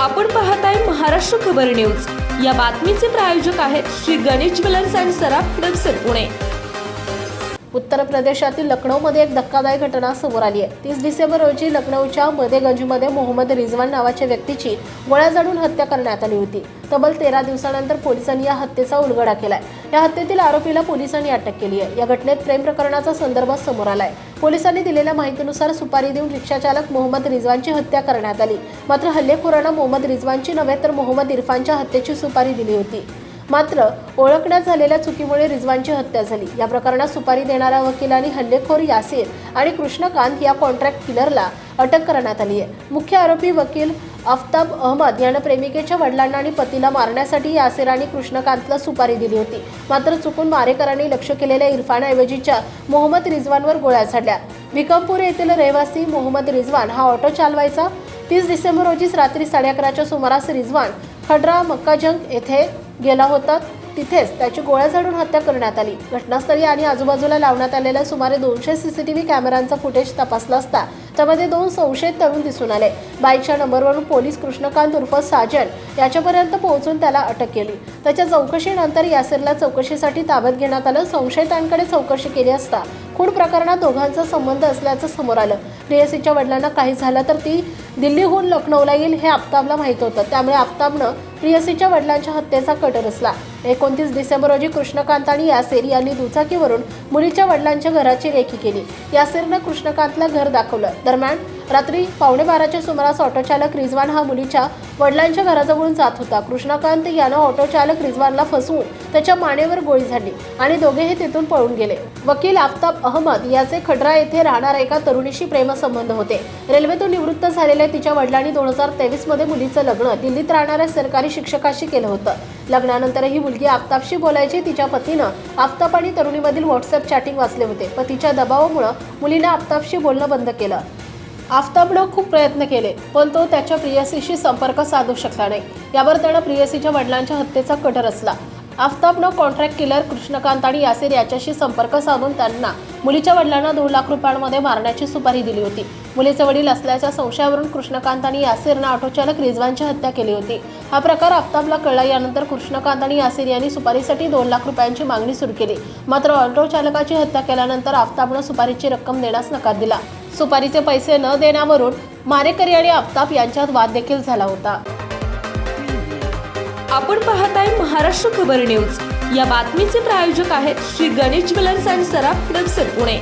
आपण पाहताय महाराष्ट्र खबर न्यूज. या बातमीचे प्रायोजक आहेत श्री गणेश ज्वेलर्स अँड सराफ हडपसर पुणे. उत्तर प्रदेशातील लखनौमध्ये एक धक्कादायक घटना समोर आली आहे. तीस डिसेंबर रोजी लखनौच्या मदेगंजमध्ये मोहम्मद रिझवान नावाच्या व्यक्तीची गोळ्या जाडून हत्या करण्यात आली होती. तब्बल तेरा दिवसानंतर पोलिसांनी या हत्येचा उलगडा केलाय. या हत्येतील आरोपीला पोलिसांनी अटक केली आहे. या घटनेत प्रेम प्रकरणाचा संदर्भ समोर आलाय. पोलिसांनी दिलेल्या माहितीनुसार सुपारी देऊन रिक्षाचालक मोहम्मद रिझवानची हत्या करण्यात आली. मात्र हल्लेखोरांना मोहम्मद रिझवानची नव्हे तर मोहम्मद इरफानच्या हत्येची सुपारी दिली होती. मात्र ओळखण्यात झालेल्या चुकीमुळे रिझवानची हत्या झाली. या प्रकरणात सुपारी देणाऱ्या वकिलांनी हल्लेखोर यासिर आणि कृष्णकांत या कॉन्ट्रॅक्ट किलरला अटक करण्यात आली आहे मुख्य आरोपी वकील आफताब अहमद यानं प्रेमिकेच्या वडिलांना आणि पतीला मारण्यासाठी यासीर कृष्णकांतला सुपारी दिली होती. मात्र चुकून मारेकरांनी लक्ष केलेल्या इरफानऐवजीच्या मोहम्मद रिझवानवर गोळ्या झाडल्या. भिकमपूर येथील रहिवासी मोहम्मद रिझवान हा ऑटो चालवायचा. तीस डिसेंबर रोजीच रात्री साडे अकराच्या सुमारास रिझवान खडरा मक्काजंग येथे गेला होता. तिथेच त्याची गोळ्या झाडून हत्या करण्यात आली. घटनास्थळी आणि आजूबाजूला लावण्यात आलेल्या सुमारे दोनशे सीसीटीव्ही कॅमेऱ्यांचा फुटेज तपासला असता त्यामध्ये दोन संशयित तरुण दिसून आले. बाईकच्या नंबरवरून पोलीस कृष्णकांत उर्फ साजन याच्यापर्यंत पोहोचून त्याला अटक केली. त्याच्या चौकशीनंतर यासिरला चौकशीसाठी ताब्यात घेण्यात आलं. संशयितांकडे चौकशी केली असता खून प्रकरणात दोघांचा संबंध असल्याचं समोर आलं. प्रियसीच्या वडिलांना काही झालं तर ती दिल्लीहून लखनौला येईल हे आफताबला माहीत होतं. त्यामुळे आफताबनं प्रियसीच्या वडिलांच्या हत्येचा कट रचला. एकोणतीस डिसेंबर रोजी कृष्णकांत आणि यासेर यांनी दुचाकीवरून मुलीच्या वडिलांच्या घराची रेखी केली. यासेरनं कृष्णकांतला घर दाखवलं. दरम्यान रात्री पावणे बाराच्या सुमारास ऑटोचालक रिजवान रिझवान हा मुलीच्या वडिलांच्या घराजवळून जात होता. कृष्णकांत यानं ऑटोचालक रिजवानला रिझवानला फसवून त्याच्या मानेवर गोळी झाडली आणि दोघेही तिथून पळून गेले. वकील आफताब अहमद याचे खडरा येथे राहणाऱ्या एका तरुणीशी प्रेमसंबंध होते. रेल्वेतून निवृत्त झालेल्या तिच्या वडिलांनी दोन हजार तेवीसमध्ये मुलीचं लग्न दिल्लीत राहणाऱ्या सरकारी शिक्षकाशी केलं होतं. लग्नानंतर ही मुलगी आफताबशी बोलायची तिच्या पतीनं. आफताब आणि तरुणीमधील व्हॉट्सअप चॅटिंग वाचले होते पतीच्या दबावामुळं मुलीनं आफताबशी बोलणं बंद केलं. आफताबनं खूप प्रयत्न केले पण तो त्याच्या प्रियसीशी संपर्क साधू शकला नाही. यावर त्यानं प्रियसीच्या वडिलांच्या हत्येचा कट रचला. आफताबनं कॉन्ट्रॅक्ट किलर कृष्णकांत आणि यासिर याच्याशी संपर्क साधून त्यांना मुलीच्या वडिलांना दोन लाख रुपयांमध्ये मारण्याची सुपारी दिली होती. मुलीचे वडील असल्याच्या संशयावरून कृष्णकांत आणि यासीरनं ऑटोचालक रिझवानची हत्या केली होती. हा प्रकार आफताबला कळला यानंतर कृष्णकांत आणि यासीर यांनी सुपारीसाठी दोन लाख रुपयांची मागणी सुरू केली. मात्र ऑटो चालकाची हत्या केल्यानंतर आफताबनं सुपारीची रक्कम देण्यास नकार दिला. सुपारीचे पैसे न देण्यावरून मारेकरी आणि आफताब यांच्यात वाद देखील झाला होता. आपण पाहताय महाराष्ट्र खबर न्यूज. या बातमीचे प्रायोजक आहेत श्री गणेश ज्वेलर्स अँड सराफ हडपसर पुणे.